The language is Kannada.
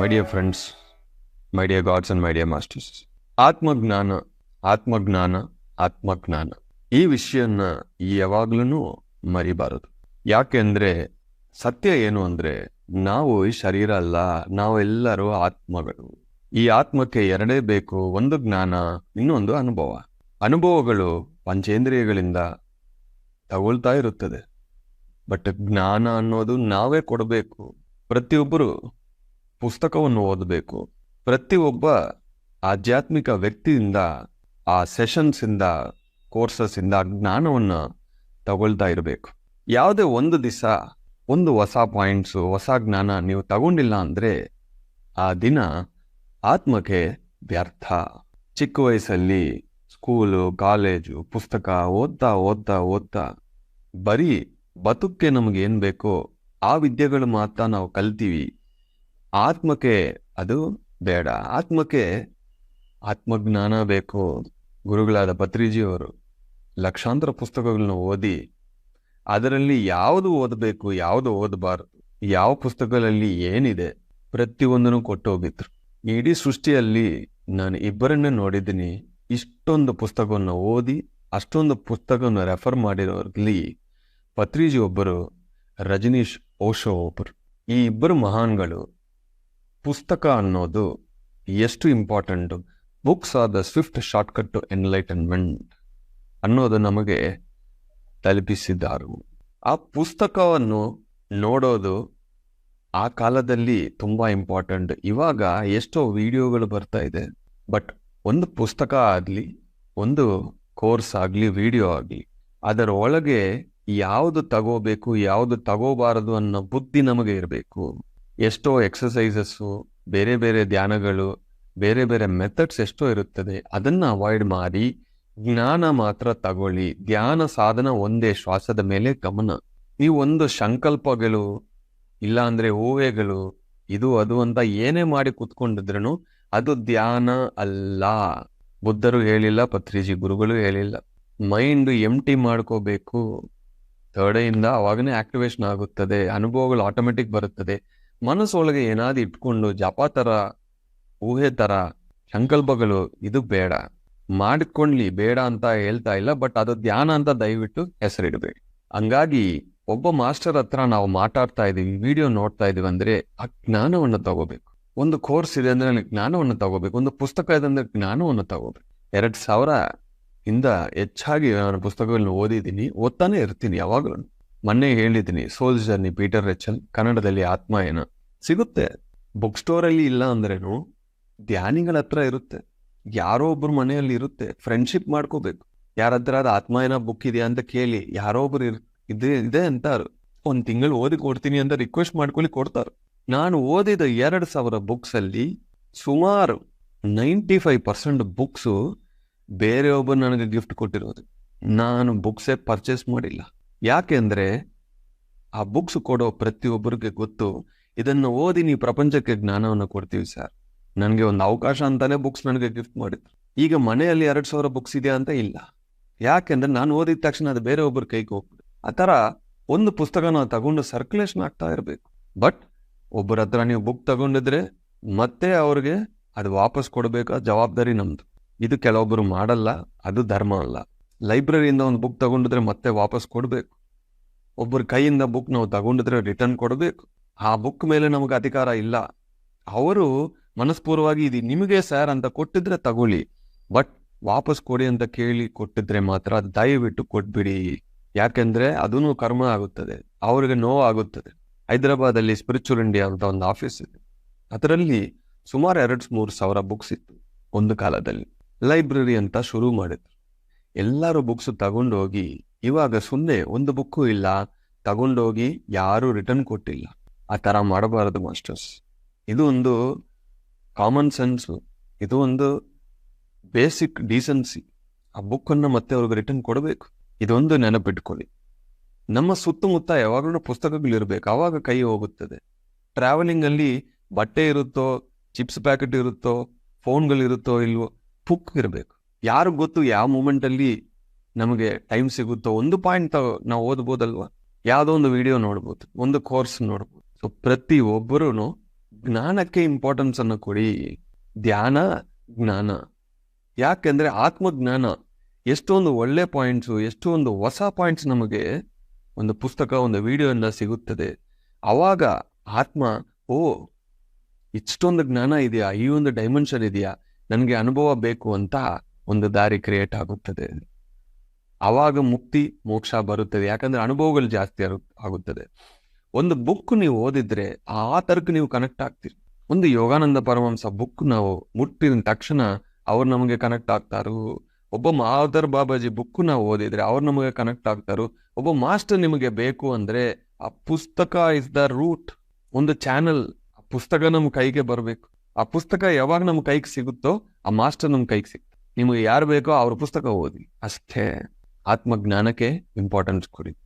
My dear friends my dear gods and my dear masters ಆತ್ಮಜ್ಞಾನ ಆತ್ಮಜ್ಞಾನ ಆತ್ಮಜ್ಞಾನ. ಈ ವಿಷಯನ ಯಾವಾಗ್ಲೂ ಮರಿಬಾರದು. ಯಾಕೆಂದ್ರೆ ಸತ್ಯ ಏನು ಅಂದ್ರೆ ನಾವು ಈ ಶರೀರ ಅಲ್ಲ ನಾವೆಲ್ಲರೂ ಆತ್ಮಗಳು. ಈ ಆತ್ಮಕ್ಕೆ ಎರಡೇ ಬೇಕು, ಒಂದು ಜ್ಞಾನ, ಇನ್ನೊಂದು ಅನುಭವ. ಅನುಭವಗಳು ಪಂಚೇಂದ್ರಿಯಗಳಿಂದ ತಗೊಳ್ತಾ ಇರುತ್ತದೆ. ಬಟ್ ಜ್ಞಾನ ಅನ್ನೋದು ನಾವೇ ಕೊಡಬೇಕು. ಪ್ರತಿಯೊಬ್ಬರು ಪುಸ್ತಕವನ್ನು ಓದಬೇಕು. ಪ್ರತಿಯೊಬ್ಬ ಆಧ್ಯಾತ್ಮಿಕ ವ್ಯಕ್ತಿಯಿಂದ, ಆ ಸೆಷನ್ಸಿಂದ ಇಂದ ಜ್ಞಾನವನ್ನು ತಗೊಳ್ತಾ ಇರಬೇಕು. ಯಾವುದೇ ಒಂದು ದಿವಸ ಒಂದು ಹೊಸ ಪಾಯಿಂಟ್ಸು, ಹೊಸ ಜ್ಞಾನ ನೀವು ತಗೊಂಡಿಲ್ಲ ಅಂದ್ರೆ, ಆ ದಿನ ಆತ್ಮಕ್ಕೆ ವ್ಯರ್ಥ. ಚಿಕ್ಕ ವಯಸ್ಸಲ್ಲಿ ಸ್ಕೂಲು, ಕಾಲೇಜು, ಪುಸ್ತಕ ಓದ್ತಾ ಓದ್ತಾ ಓದ್ತಾ ಬರೀ ಬದುಕ್ಕೆ ನಮಗೇನು ಬೇಕೋ ಆ ವಿದ್ಯೆಗಳು ಮಾತ್ರ ನಾವು ಕಲ್ತೀವಿ. ಆತ್ಮಕ್ಕೆ ಅದು ಬೇಡ. ಆತ್ಮಕ್ಕೆ ಆತ್ಮಜ್ಞಾನ ಬೇಕು. ಗುರುಗಳಾದ ಪತ್ರಿಜಿಯವರು ಲಕ್ಷಾಂತರ ಪುಸ್ತಕಗಳನ್ನ ಓದಿ, ಅದರಲ್ಲಿ ಯಾವುದು ಓದಬೇಕು, ಯಾವುದು ಓದಬಾರದು, ಯಾವ ಪುಸ್ತಕಗಳಲ್ಲಿ ಏನಿದೆ ಪ್ರತಿಯೊಂದನ್ನು ಕೊಟ್ಟು ಹೋಗಿದ್ರು ಇಡೀ ಸೃಷ್ಟಿಯಲ್ಲಿ ನಾನು ಇಬ್ಬರನ್ನೇ ನೋಡಿದ್ದೀನಿ. ಇಷ್ಟೊಂದು ಪುಸ್ತಕವನ್ನು ಓದಿ, ಅಷ್ಟೊಂದು ಪುಸ್ತಕವನ್ನು ರೆಫರ್ ಮಾಡಿರೋರಲ್ಲಿ ಪತ್ರಿಜಿ ಒಬ್ಬರು ರಜನೀಶ್ ಓಶೋ ಒಬ್ಬರು. ಈ ಇಬ್ಬರು ಮಹಾನ್ಗಳು ಪುಸ್ತಕ ಅನ್ನೋದು ಎಷ್ಟು important books are the swift shortcut to enlightenment ಅನ್ನೋದು ನಮಗೆ ತಲುಪಿಸಿದ್ದಾರೆ ಆ ಪುಸ್ತಕವನ್ನು ನೋಡೋದು ಆ ಕಾಲದಲ್ಲಿ ತುಂಬ ಇಂಪಾರ್ಟೆಂಟ್ ಇವಾಗ ಎಷ್ಟೋ ವಿಡಿಯೋಗಳು ಬರ್ತಾ ಇದೆ. ಬಟ್ ಒಂದು ಪುಸ್ತಕ ಆಗಲಿ, ಒಂದು ಕೋರ್ಸ್ ಆಗಲಿ, ವಿಡಿಯೋ ಆಗಲಿ, ಅದರ ಒಳಗೆ ಯಾವುದು ತಗೋಬೇಕು, ಯಾವುದು ತಗೋಬಾರದು ಅನ್ನೋ ಬುದ್ಧಿ ನಮಗೆ ಇರಬೇಕು. ಎಷ್ಟೋ ಎಕ್ಸಸೈಸಸ್ಸು ಬೇರೆ ಬೇರೆ ಧ್ಯಾನಗಳು, ಬೇರೆ ಬೇರೆ ಮೆಥಡ್ಸ್ ಎಷ್ಟೋ ಇರುತ್ತದೆ. ಅದನ್ನು ಅವಾಯ್ಡ್ ಮಾಡಿ, ಜ್ಞಾನ ಮಾತ್ರ ತಗೊಳ್ಳಿ. ಧ್ಯಾನ ಸಾಧನ ಒಂದೇ ಶ್ವಾಸದ ಮೇಲೆ ಗಮನ. ಈ ಒಂದು ಸಂಕಲ್ಪಗಳು, ಇಲ್ಲ ಅಂದ್ರೆ ಊಹೆಗಳು, ಇದು ಅದು ಅಂತ ಏನೇ ಮಾಡಿ ಕುತ್ಕೊಂಡಿದ್ರೂ ಅದು ಧ್ಯಾನ ಅಲ್ಲ. ಬುದ್ಧರು ಹೇಳಿಲ್ಲ, ಪತ್ರಿಜಿ ಗುರುಗಳು ಹೇಳಿಲ್ಲ. ಮೈಂಡ್ ಎಂಟಿ ಮಾಡ್ಕೋಬೇಕು. ತಡೆಯಿಂದ ಅವಾಗನೇ ಆಕ್ಟಿವೇಶನ್ ಆಗುತ್ತದೆ. ಅನುಭವಗಳು ಆಟೋಮೆಟಿಕ್ ಬರುತ್ತದೆ. ಮನಸ್ಸೊಳಗೆ ಏನಾದ್ರು ಇಟ್ಕೊಂಡು ಜಪ ತರ ಊಹೆ ತರ ಸಂಕಲ್ಪಗಳು, ಇದು ಬೇಡ. ಮಾಡಿಕೊಂಡ್ಲಿ ಬೇಡ ಅಂತ ಹೇಳ್ತಾ ಇಲ್ಲ, ಬಟ್ ಅದು ಧ್ಯಾನ ಅಂತ ದಯವಿಟ್ಟು ಹೆಸರಿಡಬೇಕು. ಹಂಗಾಗಿ ಒಬ್ಬ ಮಾಸ್ಟರ್ ಹತ್ರ ನಾವು ಮಾತಾಡ್ತಾ ಇದೀವಿ ವಿಡಿಯೋ ನೋಡ್ತಾ ಇದೀವಿ ಅಂದ್ರೆ ಆ ಜ್ಞಾನವನ್ನು ತಗೋಬೇಕು. ಒಂದು ಕೋರ್ಸ್ ಇದೆ ಅಂದ್ರೆ ನನಗೆ ಜ್ಞಾನವನ್ನು ತಗೋಬೇಕು. ಒಂದು ಪುಸ್ತಕ ಇದೆ ಅಂದ್ರೆ ಜ್ಞಾನವನ್ನು ತಗೋಬೇಕು. ಎರಡ್ ಸಾವಿರ ಇಂದ ಹೆಚ್ಚಾಗಿ ನಾನು ಪುಸ್ತಕಗಳನ್ನ ಓದಿದ್ದೀನಿ, ಓದ್ತಾನೆ ಇರ್ತೀನಿ ಯಾವಾಗಲೂ. ಮೊನ್ನೆ ಹೇಳಿದ್ದೀನಿ ಸೋಲ್ಸ್ ಜರ್ನಿ ಪೀಟರ್ ರೆಚ್ಚನ್ ಕನ್ನಡದಲ್ಲಿ ಆತ್ಮಾಯನ ಸಿಗುತ್ತೆ. ಬುಕ್ ಸ್ಟೋರಲ್ಲಿ ಇಲ್ಲ ಅಂದ್ರೇನು, ಧ್ಯಾನಿಗಳ ಹತ್ರ ಇರುತ್ತೆ. ಯಾರೋ ಒಬ್ರು ಮನೆಯಲ್ಲಿ ಇರುತ್ತೆ. ಫ್ರೆಂಡ್ಶಿಪ್ ಮಾಡ್ಕೋಬೇಕು. ಯಾರ ಹತ್ರ ಅದು ಆತ್ಮಾಯನ ಬುಕ್ ಇದೆಯಾ ಅಂತ ಕೇಳಿ, ಯಾರೋ ಒಬ್ರು ಇರ್, ಇದೆ ಇದೆ ಅಂತಾರು. ಒಂದು ತಿಂಗಳು ಓದಿ ಕೊಡ್ತೀನಿ ಅಂತ ರಿಕ್ವೆಸ್ಟ್ ಮಾಡ್ಕೊಳ್ಳಿ ಕೊಡ್ತಾರೆ. ನಾನು ಓದಿದ ಎರಡು ಸಾವಿರ ಬುಕ್ಸಲ್ಲಿ ಸುಮಾರು ನೈಂಟಿ ಫೈವ್ ಪರ್ಸೆಂಟ್ ಬುಕ್ಸು ಬೇರೆಯೊಬ್ಬರು ನನಗೆ ಗಿಫ್ಟ್ ಕೊಟ್ಟಿರೋದು. ನಾನು ಬುಕ್ಸೇ ಪರ್ಚೇಸ್ ಮಾಡಿಲ್ಲ. ಯಾಕೆಂದ್ರೆ ಆ ಬುಕ್ಸ್ ಕೊಡೋ ಪ್ರತಿಯೊಬ್ಬರಿಗೆ ಗೊತ್ತು, ಇದನ್ನು ಓದಿ ನೀವು ಪ್ರಪಂಚಕ್ಕೆ ಜ್ಞಾನವನ್ನು ಕೊಡ್ತೀವಿ ಸರ್ ನನಗೆ ಒಂದು ಅವಕಾಶ ಅಂತಾನೆ ಬುಕ್ಸ್ ನನಗೆ ಗಿಫ್ಟ್ ಮಾಡಿದ್ರು. ಈಗ ಮನೆಯಲ್ಲಿ ಎರಡು ಸಾವಿರ ಬುಕ್ಸ್ ಇದೆ ಅಂತ ಇಲ್ಲ. ಯಾಕೆಂದ್ರೆ ನಾನು ಓದಿದ ತಕ್ಷಣ ಅದು ಬೇರೆ ಒಬ್ಬರ ಕೈಗೆ ಹೋಗ್ಬಿಡು ಆ ಥರ ಒಂದು ಪುಸ್ತಕ ನಾವು ತಗೊಂಡು ಸರ್ಕ್ಯುಲೇಷನ್ ಆಗ್ತಾ ಇರಬೇಕು. ಬಟ್ ಒಬ್ಬರ ಹತ್ರ ನೀವು ಬುಕ್ ತಗೊಂಡಿದ್ರೆ ಮತ್ತೆ ಅವ್ರಿಗೆ ಅದು ವಾಪಸ್ ಕೊಡಬೇಕಾದ ಜವಾಬ್ದಾರಿ ನಮ್ದು. ಇದು ಕೆಲವೊಬ್ಬರು ಮಾಡಲ್ಲ, ಅದು ಧರ್ಮ ಅಲ್ಲ. ಲೈಬ್ರರಿಯಿಂದ ಒಂದು ಬುಕ್ ತಗೊಂಡಿದ್ರೆ ಮತ್ತೆ ವಾಪಸ್ ಕೊಡಬೇಕು. ಒಬ್ಬರ ಕೈಯಿಂದ ಬುಕ್ ನಾವು ತಗೊಂಡಿದ್ರೆ ರಿಟರ್ನ್ ಕೊಡಬೇಕು. ಆ ಬುಕ್ ಮೇಲೆ ನಮಗೆ ಅಧಿಕಾರ ಇಲ್ಲ. ಅವರು ಮನಸ್ಪೂರ್ವವಾಗಿ ಇದು ನಿಮಗೆ ಸರ್ ಅಂತ ಕೊಟ್ಟಿದ್ರೆ ತಗೊಳ್ಳಿ. ಬಟ್ ವಾಪಸ್ ಕೊಡಿ ಅಂತ ಕೇಳಿ ಕೊಟ್ಟಿದ್ರೆ ಮಾತ್ರ ದಯವಿಟ್ಟು ಕೊಟ್ಬಿಡಿ. ಯಾಕೆಂದ್ರೆ ಅದೂ ಕರ್ಮ ಆಗುತ್ತದೆ. ಅವ್ರಿಗೆ ನೋವು ಆಗುತ್ತದೆ. ಹೈದರಾಬಾದಲ್ಲಿ ಸ್ಪಿರಿಚುವಲ್ ಇಂಡಿಯಾ ಅಂತ ಒಂದು ಆಫೀಸ್ ಇದೆ. ಅದರಲ್ಲಿ ಸುಮಾರು ಎರಡು ಮೂರು ಸಾವಿರ ಬುಕ್ಸ್ ಇತ್ತು ಒಂದು ಕಾಲದಲ್ಲಿ. ಲೈಬ್ರರಿ ಅಂತ ಶುರು ಮಾಡಿದ್ರು. ಎಲ್ಲರೂ ಬುಕ್ಸ್ ತಗೊಂಡೋಗಿ, ಇವಾಗ ಸುಮ್ಮನೆ ಒಂದು ಬುಕ್ಕು ಇಲ್ಲ, ತಗೊಂಡೋಗಿ ಯಾರು ರಿಟರ್ನ್ ಕೊಟ್ಟಿಲ್ಲ. ಆ ಥರ ಮಾಡಬಾರದು ಮಾಸ್ಟರ್ಸ್. ಇದು ಒಂದು ಕಾಮನ್ ಸೆನ್ಸ್. ಇದು ಒಂದು ಬೇಸಿಕ್ ಡೀಸೆನ್ಸಿ. ಆ ಬುಕ್ಕನ್ನು ಮತ್ತೆ ಅವ್ರಿಗೆ ರಿಟರ್ನ್ ಕೊಡಬೇಕು. ಇದೊಂದು ನೆನಪಿಟ್ಕೊಳ್ಳಿ. ನಮ್ಮ ಸುತ್ತಮುತ್ತ ಯಾವಾಗಲೂ ಪುಸ್ತಕಗಳಿರ್ಬೇಕು. ಆವಾಗ ಕೈ ಹೋಗುತ್ತದೆ. ಟ್ರಾವೆಲಿಂಗಲ್ಲಿ ಬಟ್ಟೆ ಇರುತ್ತೋ, ಚಿಪ್ಸ್ ಪ್ಯಾಕೆಟ್ ಇರುತ್ತೋ, ಫೋನ್ಗಳಿರುತ್ತೋ ಇಲ್ವೋ, ಬುಕ್ ಇರಬೇಕು. ಯಾರು ಗೊತ್ತು ಯಾವ ಮೂಮೆಂಟ್ ಅಲ್ಲಿ ನಮಗೆ ಟೈಮ್ ಸಿಗುತ್ತೋ ಒಂದು ಪಾಯಿಂಟ್ ನಾವು ಓದ್ಬೋದಲ್ವಾ? ಯಾವುದೋ ಒಂದು ವಿಡಿಯೋ ನೋಡ್ಬೋದು, ಒಂದು ಕೋರ್ಸ್ ನೋಡ್ಬೋದು. ಸೊ ಪ್ರತಿ ಒಬ್ಬರೂ ಜ್ಞಾನಕ್ಕೆ ಇಂಪಾರ್ಟೆನ್ಸ್ ಅನ್ನು ಕೊಡಿ. ಧ್ಯಾನ, ಜ್ಞಾನ. ಯಾಕೆಂದ್ರೆ ಆತ್ಮಜ್ಞಾನ ಎಷ್ಟೊಂದು ಒಳ್ಳೆ ಪಾಯಿಂಟ್ಸು ಎಷ್ಟೊಂದು ಹೊಸ ಪಾಯಿಂಟ್ಸ್ ನಮಗೆ ಒಂದು ಪುಸ್ತಕ, ಒಂದು ವಿಡಿಯೋಯಿಂದ ಸಿಗುತ್ತದೆ. ಅವಾಗ ಆತ್ಮ, ಓ, ಇಷ್ಟೊಂದು ಜ್ಞಾನ ಇದೆಯಾ? ಈ ಒಂದು ಡೈಮೆನ್ಷನ್ ಇದೆಯಾ? ನನಗೆ ಅನುಭವ ಬೇಕು ಅಂತ ಒಂದು ದಾರಿ ಕ್ರಿಯೇಟ್ ಆಗುತ್ತದೆ. ಆವಾಗ ಮುಕ್ತಿ, ಮೋಕ್ಷ ಬರುತ್ತದೆ. ಯಾಕಂದ್ರೆ ಅನುಭವಗಳು ಜಾಸ್ತಿ ಆಗುತ್ತದೆ. ಒಂದು ಬುಕ್ ನೀವು ಓದಿದ್ರೆ ಆ ತರಕ್ಕೆ ನೀವು ಕನೆಕ್ಟ್ ಆಗ್ತೀರಿ. ಒಂದು ಯೋಗಾನಂದ ಪರಮಹಂಸ ಬುಕ್ ನಾವು ಮುಟ್ಟಿದ ತಕ್ಷಣ ಅವ್ರು ನಮಗೆ ಕನೆಕ್ಟ್ ಆಗ್ತಾರು. ಒಬ್ಬ ಮಾದರ್ ಬಾಬಾಜಿ ಬುಕ್ ನಾವು ಓದಿದ್ರೆ ಅವ್ರು ನಮಗೆ ಕನೆಕ್ಟ್ ಆಗ್ತಾರು. ಒಬ್ಬ ಮಾಸ್ಟರ್ ನಿಮಗೆ ಬೇಕು ಅಂದ್ರೆ ಆ ಪುಸ್ತಕ ಇಸ್ ದ ರೂಟ್ ಒಂದು ಚಾನಲ್ ಪುಸ್ತಕ ನಮ್ಮ ಕೈಗೆ ಬರಬೇಕು. ಆ ಪುಸ್ತಕ ಯಾವಾಗ ನಮ್ಮ ಕೈಗೆ ಸಿಗುತ್ತೋ ಆ ಮಾಸ್ಟರ್ ನಮ್ಮ ಕೈಗೆ ಸಿಗ್ತಾರೆ ನಿಮಗೆ ಯಾರು ಬೇಕೋ ಅವ್ರ ಪುಸ್ತಕ ಓದಿ. ಅಷ್ಟೇ. ಆತ್ಮಜ್ಞಾನಕ್ಕೆ ಇಂಪಾರ್ಟೆನ್ಸ್ ಕೊಡಿ.